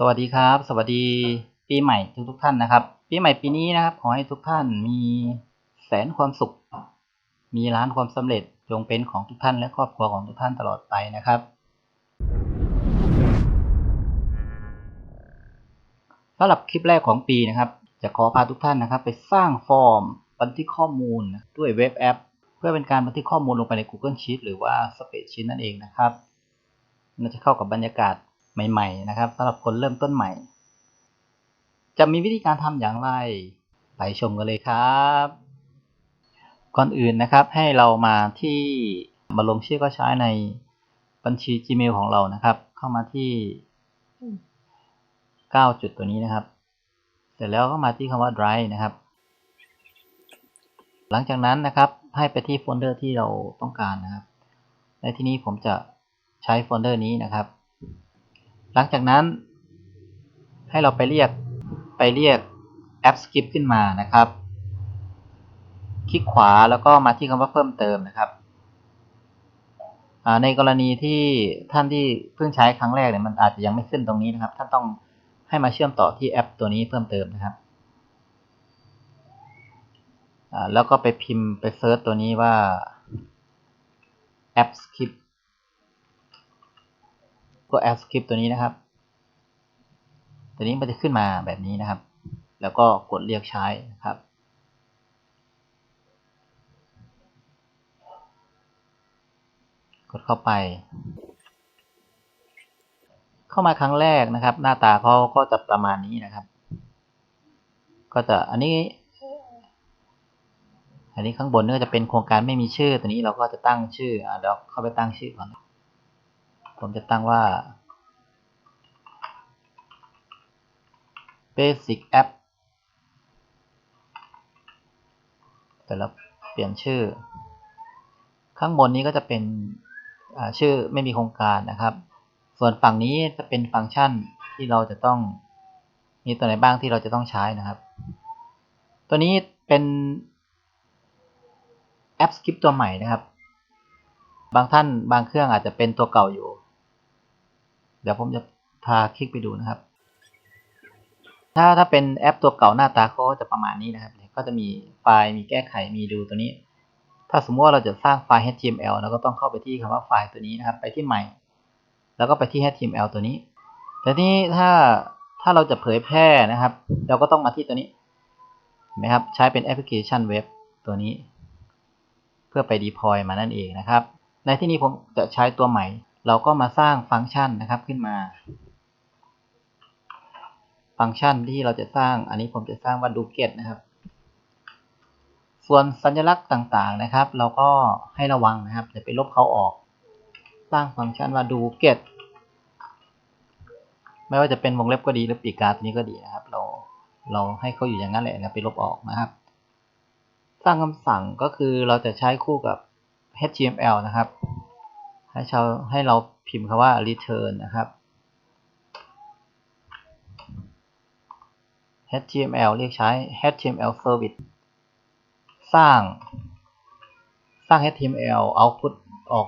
สวัสดีครับ สวัสดีปีใหม่ทุกทุกท่านนะครับ ปีใหม่ปีนี้นะครับ ขอให้ทุกท่านมีแสนความสุข มีล้านความสำเร็จจงเป็นของทุกท่านและครอบครัวของทุกท่านตลอดไปนะครับ สำหรับคลิปแรกของปีนะครับ จะขอพาทุกท่านนะครับ ไปสร้างฟอร์มบันทึกข้อมูลด้วยเว็บแอป เพื่อเป็นการบันทึกข้อมูลลงไปใน Google Sheet หรือว่า Spreadsheet นั่นเองนะครับมันจะเข้ากับบรรยากาศ ใหม่ๆนะครับสำหรับคนเริ่มต้นใหม่ จะมีวิธีการทำอย่างไร ไปชมกันเลยครับ ก่อนอื่นนะครับให้เรามาที่มาลงชื่อก็ใช้ในบัญชี Gmail ของเรานะครับ เข้ามาที่ 9 จุดตัวนี้นะครับ เสร็จแล้วก็มาที่คำว่า Drive นะครับ หลังจากนั้นนะครับให้ไปที่โฟลเดอร์ที่เราต้องการนะครับ ในที่นี้ผมจะใช้โฟลเดอร์นี้นะครับ หลังจากนั้น ให้เราไปเรียกไปเรียกแอป Skip ขึ้นมานะครับ คลิกขวาแล้วก็มาที่คำว่าเพิ่มเติมนะครับ ในกรณีที่ท่านที่เพิ่งใช้ครั้งแรกเนี่ยมันอาจจะยังไม่ขึ้นตรงนี้นะครับ ท่านต้องให้มาเชื่อมต่อที่แอปตัวนี้เพิ่มเติมนะครับ แล้วก็ไปพิมพ์ไปเซิร์ชตัวนี้ว่า ก็แอป Skip ตัวนี้นะครับ ตัวนี้มันจะขึ้นมาแบบนี้นะครับ แล้วก็กดเรียกใช้นะครับ กดเข้าไป เข้ามาครั้งแรกนะครับ หน้าตาเขาก็จะประมาณนี้นะครับ ก็จะอันนี้ อันนี้ข้างบนนี่ก็จะเป็นโครงการไม่มีชื่อ ตัวนี้เราก็จะตั้งชื่อเดี๋ยวเข้าไปตั้งชื่อก่อน ผมจะตั้งว่า basic app แต่แล้วเปลี่ยนชื่อ ข้างบนนี้ก็จะเป็นชื่อไม่มีโครงการนะครับ ส่วนฝั่งนี้จะเป็นฟังก์ชันที่เราจะต้องมีตัวไหนบ้างที่เราจะต้องใช้นะครับ ตัวนี้เป็นแอป Skip ตัวใหม่นะครับ บางท่านบางเครื่องอาจจะเป็นตัวเก่าอยู่ เดี๋ยวผมจะพาคลิกไปดูนะครับ ถ้าถ้าเป็นแอปตัวเก่าหน้าตาเขาก็จะประมาณนี้นะครับ ก็จะมีไฟล์มีแก้ไขมีดูตัวนี้ ถ้าสมมติว่าเราจะสร้างไฟล์ HTML เราก็ต้องเข้าไปที่คำว่าไฟล์ตัวนี้นะครับ ไปที่ใหม่ แล้วก็ไปที่ HTML ตัวนี้ แต่นี้ถ้าถ้าเราจะเผยแพร่นะครับ เราก็ต้องมาที่ตัวนี้เห็นไหมครับใช้เป็นแอปพลิเคชันเว็บตัวนี้ เพื่อไป deploy มานั่นเองนะครับ ในที่นี้ผมจะใช้ตัวใหม่ เราก็มาสร้างฟังก์ชันนะครับขึ้นมา ฟังก์ชันที่เราจะสร้าง อันนี้ผมจะสร้างว่า do get นะครับ ส่วนสัญลักษณ์ต่างๆนะครับ เราก็ให้ระวังนะครับอย่าไปลบเขาออก สร้างฟังก์ชันว่า do get ไม่ว่าจะเป็นวงเล็บก็ดีหรือปีกาตัวนี้ก็ดีนะครับ เราเราให้เขาอยู่อย่างนั้นแหละอย่าไปลบออกนะครับ สร้างคำสั่งก็คือเราจะใช้คู่กับ HTML นะครับ ให้เราให้เราพิมพ์คำว่า return นะครับ HTML เรียกใช้ HTML service สร้าง สร้าง HTML output ออก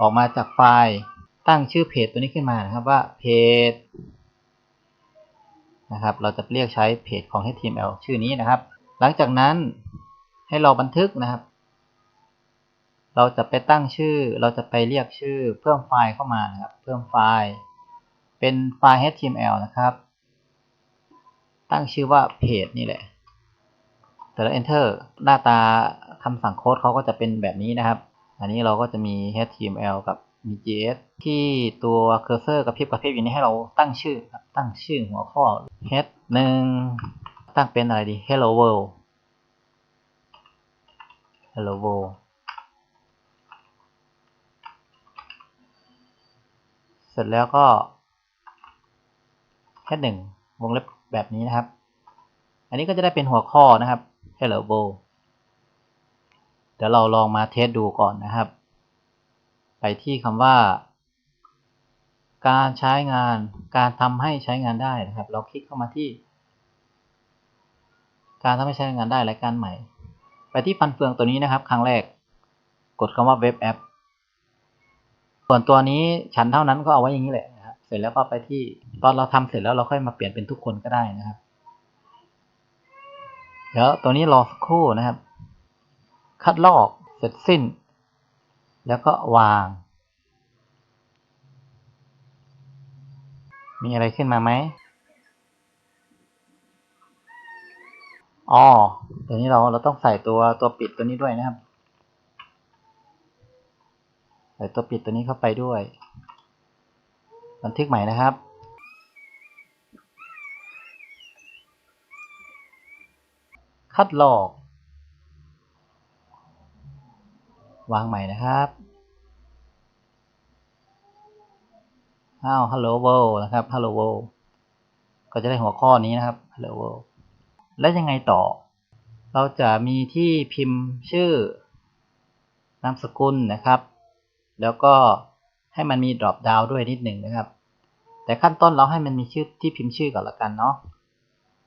ออกมาจากไฟล์ตั้งชื่อเพจตัวนี้ขึ้นมานะครับว่าเพจนะครับ เราจะเรียกใช้เพจของ HTML ชื่อนี้นะครับ หลังจากนั้นให้เราบันทึกนะครับ เราจะไปตั้งชื่อ เราจะไปเรียกชื่อ เพิ่มไฟล์เข้ามานะครับ เพิ่มไฟล์ เป็นไฟล์ HTML นะครับ ตั้งชื่อว่าเพจนี่แหละ แต่แล้ว enter หน้าตาคำสั่งโค้ดเขาก็จะเป็นแบบนี้นะครับ อันนี้เราก็จะมี HTML กับมี JS ที่ตัวเคอร์เซอร์กับพริบกับพริบอยู่นี้ให้เราตั้งชื่อครับ ตั้งชื่อหัวข้อ head หนึ่งตั้งเป็นอะไรดี hello world hello world สร็จแล้วก็ head หนึ่งวงเล็บแบบนี้นะครับ อันนี้ก็จะได้เป็นหัวข้อนะครับ hello world เดี๋ยวเราลองมาเทสดูก่อนนะครับ ไปที่คำว่า การใช้งานการทำให้ใช้งานได้นะครับ เราคลิกเข้ามาที่ การทำให้ใช้งานได้รายการใหม่ ไปที่ฟันเฟืองตัวนี้นะครับ ครั้งแรก กดคำว่าเว็บแอป ส่วนตัวนี้ฉันเท่านั้นก็เอาไว้อย่างนี้แหละนะครับเสร็จแล้วก็ไปที่ตอนเราทำเสร็จแล้วเราค่อยมาเปลี่ยนเป็นทุกคนก็ได้นะครับ เดี๋ยวตัวนี้รอสักครู่นะครับ คัดลอกเสร็จสิ้น แล้วก็วาง มีอะไรขึ้นมาไหมอ๋อตัวนี้เราเราต้องใส่ตัวตัวปิดตัวนี้ด้วยนะครับ ใส่ตัวปิดตัวนี้เข้าไปด้วย บันทึกใหม่นะครับ คัดลอก วางใหม่นะครับอ้าว hello world นะครับ hello world ก็จะได้หัวข้อนี้นะครับ hello world และยังไงต่อ เราจะมีที่พิมพ์ชื่อนามสกุลนะครับ แล้วก็ให้มันมี drop down ด้วยนิดหนึ่งนะครับ แต่ขั้นต้นเราให้มันมีชื่อที่พิมพ์ชื่อก่อนละกันเนาะ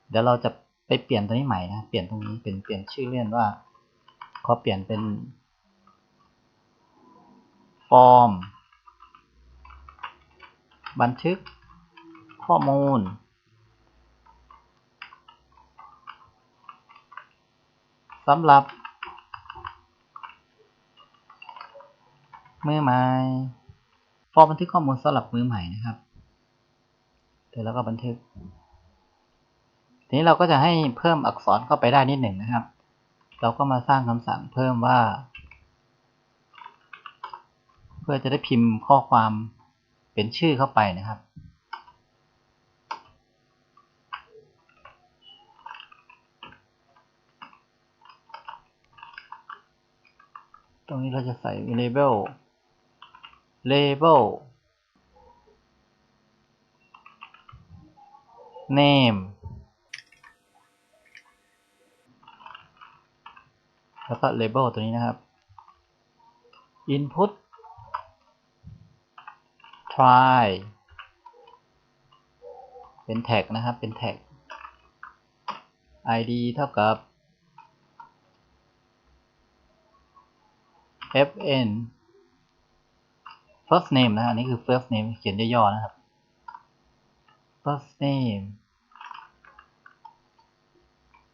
เดี๋ยวเราจะไปเปลี่ยนตัวนี้ใหม่นะเปลี่ยนตรงนี้เป็นเปลี่ยนชื่อเล่นว่าขอเปลี่ยนเป็นฟอร์ม บันทึกข้อมูล สำหรับ มือใหม่ ฟอร์มบันทึกข้อมูลสำหรับมือใหม่นะครับเดี๋ยวเราก็บันทึก ทีนี้เราก็จะให้เพิ่มอักษรเข้าไปได้นิดหนึ่งนะครับ เราก็มาสร้างคำสั่งเพิ่มว่า เพื่อจะได้พิมพ์ข้อความเป็นชื่อเข้าไปนะครับตรงนี้เราจะใส่ label label name แล้วก็ label ตัวนี้นะครับ input try เป็นแท็กนะครับ เป็นแท็ก id เท่ากับ fn first name นะอันนี้คือ first name เขียนย่อๆนะครับ first name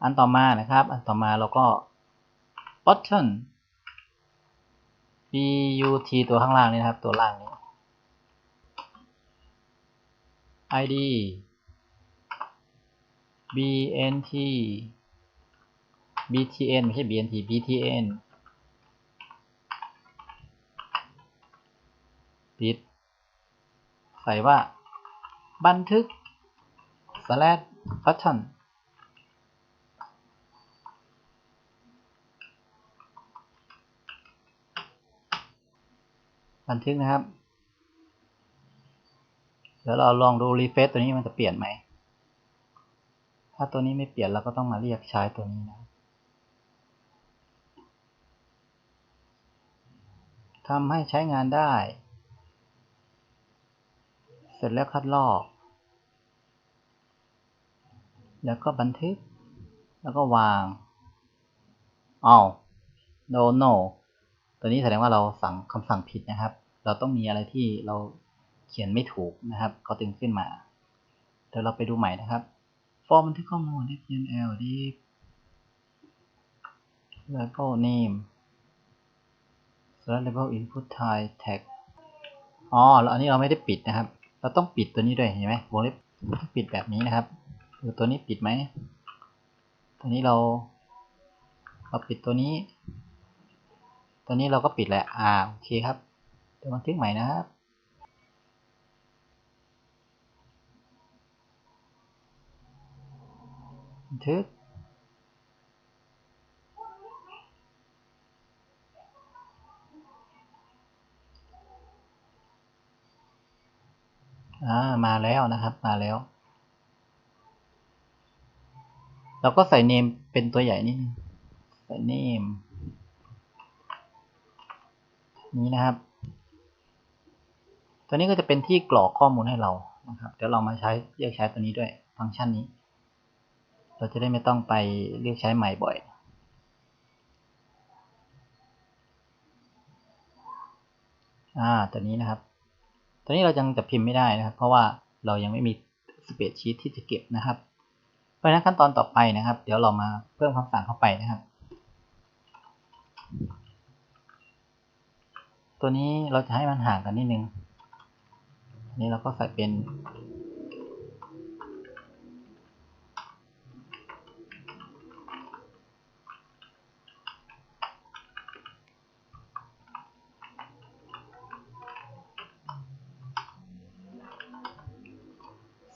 อันต่อมานะครับ อันต่อมาเราก็ button but ตัวข้างล่างนี่นะครับ ตัวล่างนี้ id bnt btn ไม่ใช่ bnt btn ปิด ใส่ว่า บันทึก slash button บันทึกนะครับ เดี๋ยวเราลองดูรีเฟซตัวนี้มันจะเปลี่ยนไหม ถ้าตัวนี้ไม่เปลี่ยนเราก็ต้องมาเรียกใช้ตัวนี้นะ ทำให้ใช้งานได้ ร็จแล้วคัดลอก แล้วก็บันทึก แล้วก็วางเอ้าว no no ตัวนี้แสดงว่าเราสั่งคำสั่งผิดนะครับ เราต้องมีอะไรที่เราเขียนไม่ถูกนะครับเขาตึงขึ้นมา เดี๋ยวเราไปดูใหม่นะครับ ฟอร์มบันทึกข้อมูล HTML ดี label name label input type tag อ๋อ แล้วอันนี้เราไม่ได้ปิดนะครับ เราต้องปิดตัวนี้ด้วยเห็นไหมวงเล็บต้องปิดแบบนี้นะครับคือตัวนี้ปิดไหมตัวนี้เราเราปิดตัวนี้ ตัวนี้เราก็ปิดแหละอ่าโอเคครับเดี๋ยวบันทึกใหม่นะครับบันทึก อ่ามาแล้วนะครับ มาแล้ว เราก็ใส่เนมเป็นตัวใหญ่นิดนึงใส่เนมนี้นะครับ ตัวนี้ก็จะเป็นที่กรอกข้อมูลให้เรานะครับ เดี๋ยวเรามาใช้เรียกใช้ตัวนี้ด้วยฟังก์ชันนี้ เราจะได้ไม่ต้องไปเรียกใช้ใหม่บ่อยอ่าตัวนี้นะครับ ตอนนี้เรายังจะพิมพ์ไม่ได้นะครับ เพราะว่าเรายังไม่มีสเปซชีตที่จะเก็บนะครับ เพราะนั้นขั้นตอนต่อไปนะครับ เดี๋ยวเรามาเพิ่มคำสั่งเข้าไปนะครับ ตัวนี้เราจะให้มันห่างกันนิดนึงนนี้เราก็ใส่เป็น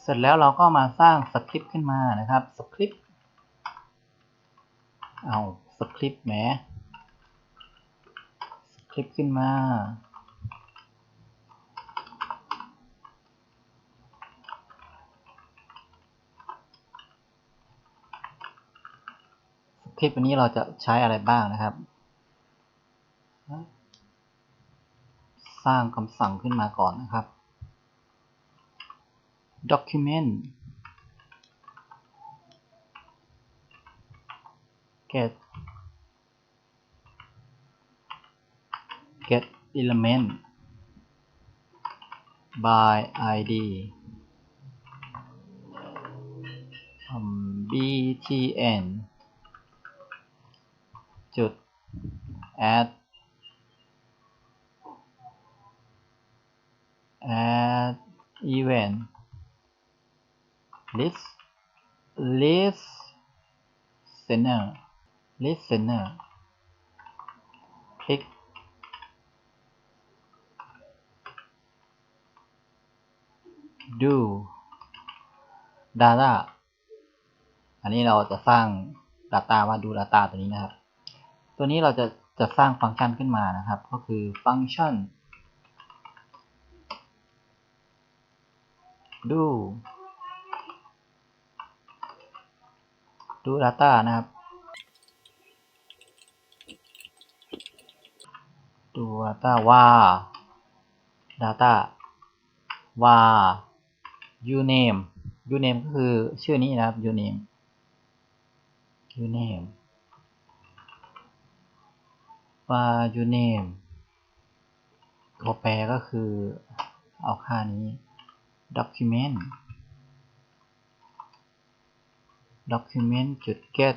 ร็จแล้วเราก็มาสร้างสคริปต์ขึ้นมานะครับสคริปต์เอาสคริปต์แหมสคริปต์ขึ้นมา สคริปต์อันนี้เราจะใช้อะไรบ้างนะครับ สร้างคำสั่งขึ้นมาก่อนนะครับ document get get element by id um, btn จุด add add event list listener listener click do data อันนี้เราจะสร้าง data ว่าดู data ตัวนี้นะครับ ตัวนี้เราจะจะสร้างฟังก์ชันขึ้นมานะครับ ก็คือฟังก์ชัน do do data นะครับ do data ว่า data ว่า uname uname ก็คือชื่อนี้นะครับ uname uname ว่า uname ตัวแปรก็คือเอาค่านี้ document document จุด get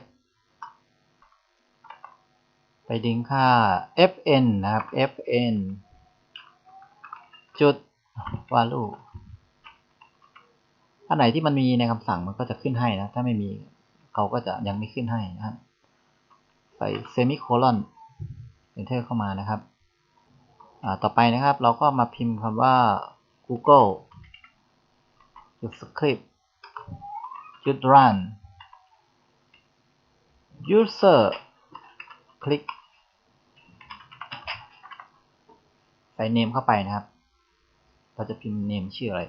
ไปดึงค่า fn นะครับ fn จุด value อันไหนที่มันมีในคำสั่งมันก็จะขึ้นให้นะ ถ้าไม่มีเขาก็จะยังไม่ขึ้นให้นะครับ ใส่ semicolon enter เข้ามานะครับ ต่อไปนะครับเราก็มาพิมพ์คำว่า google จุด script จุด run user คลิก ใส่ name เข้าไปนะครับ เราจะพิมพ์ name ชื่ออะไร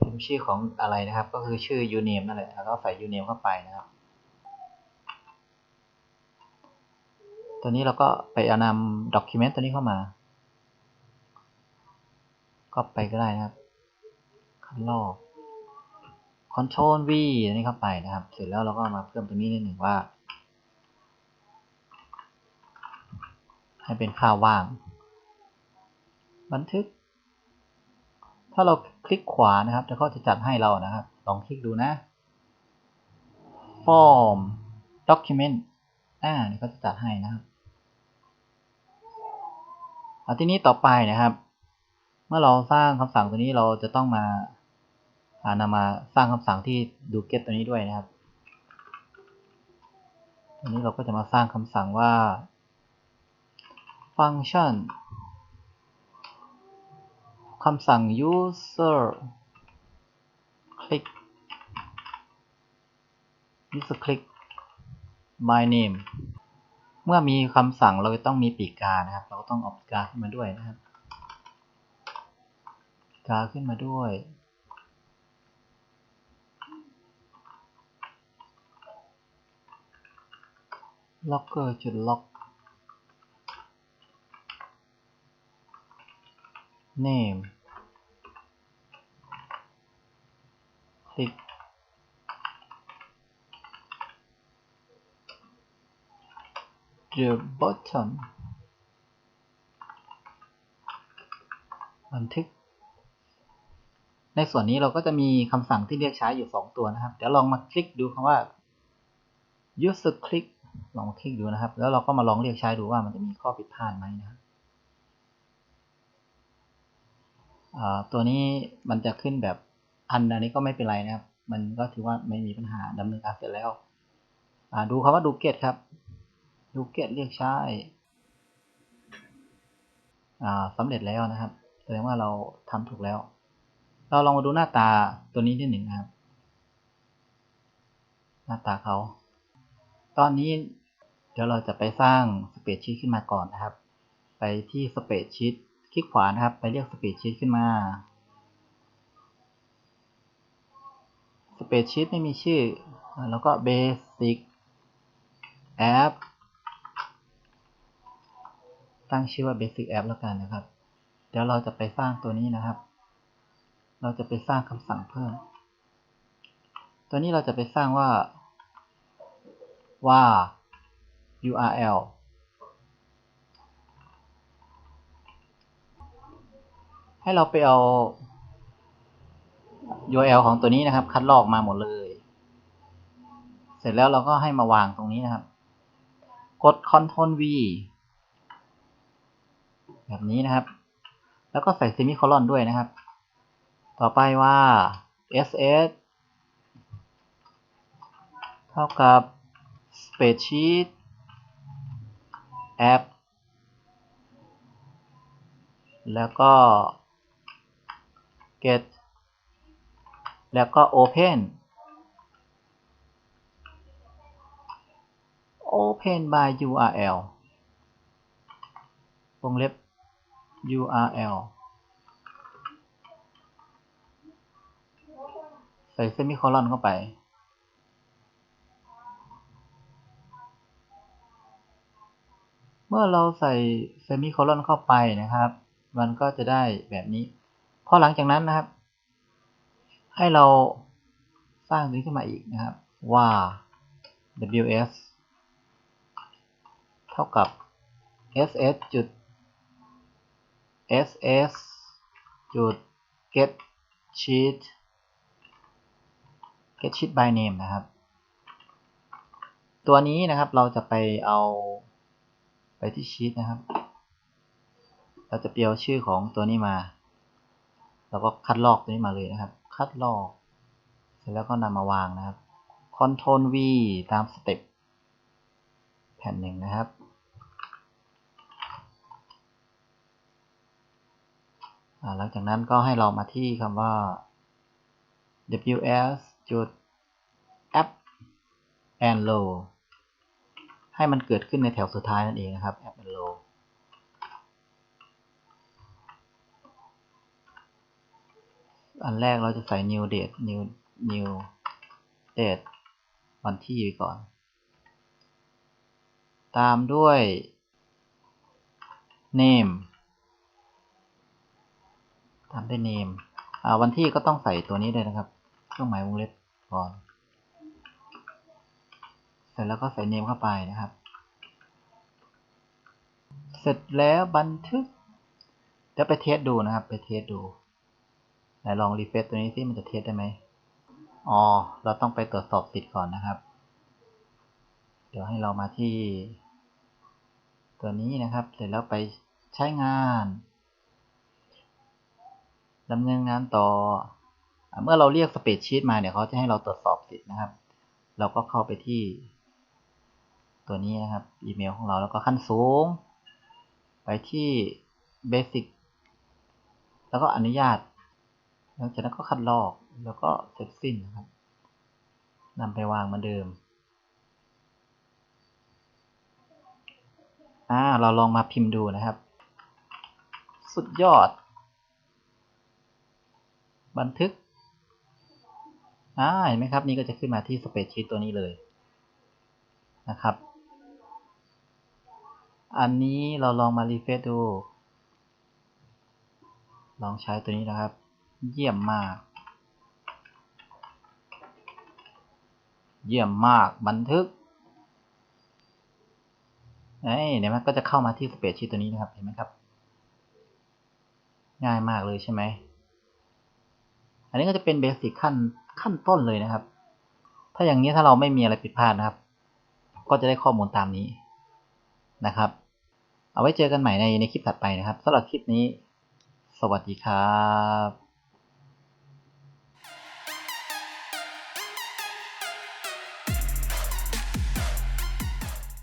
พิมพ์ชื่อของอะไรนะครับ ก็คือชื่อ uname นั่นแหละ แล้วก็ใส่ uname เข้าไปนะครับ ตัวนี้เราก็ไปเอานำ document ตัวนี้เข้ามา ก็ไปก็ได้นะครับคันลอก Ctrl V อันนี้เข้าไปนะครับ เสร็จแล้วเราก็มาเพิ่มตรงนี้นิดหนึ่งว่า ให้เป็นค่าว่าง บันทึก ถ้าเราคลิกขวานะครับแล้วก็จะจัดให้เรานะครับ ลองคลิกดูนะ Form Document อ่านี่ก็จะจัดให้นะครับเอาทีนี้ต่อไปนะครับ เมื่อเราสร้างคำสั่งตัวนี้เราจะต้องมา นำมาสร้างคำสั่งที่ดู get ตัวนี้ด้วยนะครับตัวนี้เราก็จะมาสร้างคำสั่งว่า function คำสั่ง user click user click my name เมื่อมีคำสั่งเราจะต้องมีปีกกานะครับ เราก็ต้องเอาปีกกาขึ้นมาด้วยนะครับ กาขึ้นมาด้วย ล็อกเกอร์จุดล็อก name คลิก the button บันทึก ในส่วนนี้เราก็จะมีคำสั่งที่เรียกใช้อยู่ 2 ตัวนะครับ เดี๋ยวลองมาคลิกดูคำว่า user click ลองมาคลิกดูนะครับ แล้วเราก็มาลองเรียกใช้ดูว่ามันจะมีข้อผิดพลาดไหมนะครับตัวนี้มันจะขึ้นแบบอันอันนี้ก็ไม่เป็นไรนะครับ มันก็ถือว่าไม่มีปัญหาดำเนินการเสร็จแล้วดูคำว่าดูเกตครับ ดูเกตเรียกใช้อ่าสำเร็จแล้วนะครับแสดงว่าเราทำถูกแล้ว เราลองมาดูหน้าตาตัวนี้นิดหนึ่งนะครับ หน้าตาเขา ตอนนี้เดี๋ยวเราจะไปสร้างสเปซชีตขึ้นมาก่อนนะครับ ไปที่สเปซชีตคลิกขวานะครับ ไปเรียกสเปซชีตขึ้นมาสเปซชีตไม่มีชื่อ แล้วก็ basic app ตั้งชื่อว่า basic app แล้วกันนะครับ เดี๋ยวเราจะไปสร้างตัวนี้นะครับ เราจะไปสร้างคำสั่งเพิ่ม ตัวนี้เราจะไปสร้างว่า ว่า URL ให้เราไปเอา URL ของตัวนี้นะครับ คัดลอกมาหมดเลย เสร็จแล้วเราก็ให้มาวางตรงนี้นะครับ กด Ctrl V แบบนี้นะครับ แล้วก็ใส่เซมิโคลอนด้วยนะครับ ต่อไปว่า ss เท่ากับ spreadsheet app แล้วก็ get แล้วก็ open open by url วงเล็บ url ใส่เซมิโคลอนเข้าไป เมื่อเราใส่เซมิโคลอนเข้าไปนะครับ มันก็จะได้แบบนี้ พอหลังจากนั้นนะครับ ให้เราสร้างนี้ขึ้นมาอีกนะครับว่า ws เท่ากับ ss จุด ss จุด get sheet get sheet by name นะครับ ตัวนี้นะครับเราจะไปเอา ไปที่ชีตนะครับ เราจะเปียวชื่อของตัวนี้มาแล้วก็คัดลอกตัวนี้มาเลยนะครับ คัดลอก เสร็จแล้วก็นำมาวางนะครับ Ctrl V ตามสเต็ปแผ่นหนึ่งนะครับ หลังจากนั้นก็ให้เรามาที่คำว่า ws จุด app and low ให้มันเกิดขึ้นในแถวสุดท้ายนั่นเองนะครับ app and low อันแรกเราจะใส่ new date new new date วันที่ก่อน ตามด้วย name ตามด้วย name วันที่ก็ต้องใส่ตัวนี้เลยนะครับ เครื่องหมายวงเล็บก่อน เสร็จแล้วก็ใส่ name เข้าไปนะครับ เสร็จแล้วบันทึกเดี๋ยวไปเทสดูนะครับ ไปเทสดูไหนลองรีเฟซตัวนี้สิมันจะเทสได้ไหมอ๋อเราต้องไปตรวจสอบสิทธิ์ก่อนนะครับ เดี๋ยวให้เรามาที่ ตัวนี้นะครับ เสร็จแล้วไปใช้งานดำเนินงานต่อ เมื่อเราเรียกสเปซชีตมาเนี่ยเขาจะให้เราตรวจสอบสิทธิ์นะครับ เราก็เข้าไปที่ ตัวนี้นะครับ อีเมลของเราแล้วก็ขั้นสูง ไปที่ Basic แล้วก็อนุญาต หลังจากนั้นก็คัดลอกแล้วก็เสร็จสิ้นนะครับนำไปวางเหมือนเดิมอ่าเราลองมาพิมพ์ดูนะครับ สุดยอด บันทึกอ่าเห็นไหมครับ นี่ก็จะขึ้นมาที่สเปซชีตตัวนี้เลยนะครับ อันนี้เราลองมารีเฟซดู ลองใช้ตัวนี้นะครับ เยี่ยมมาก เยี่ยมมากบันทึกเอ้ยเดี๋ยวมันก็จะเข้ามาที่สเปซชีตตัวนี้นะครับ เห็นไหมครับ ง่ายมากเลยใช่ไหม อันนี้ก็จะเป็นเบสิกขั้นขั้นต้นเลยนะครับ ถ้าอย่างนี้ถ้าเราไม่มีอะไรผิดพลาดนะครับ ก็จะได้ข้อมูลตามนี้นะครับ เอาไว้เจอกันใหม่ในในคลิปถัดไปนะครับสำหรับคลิปนี้ สวัสดีครับ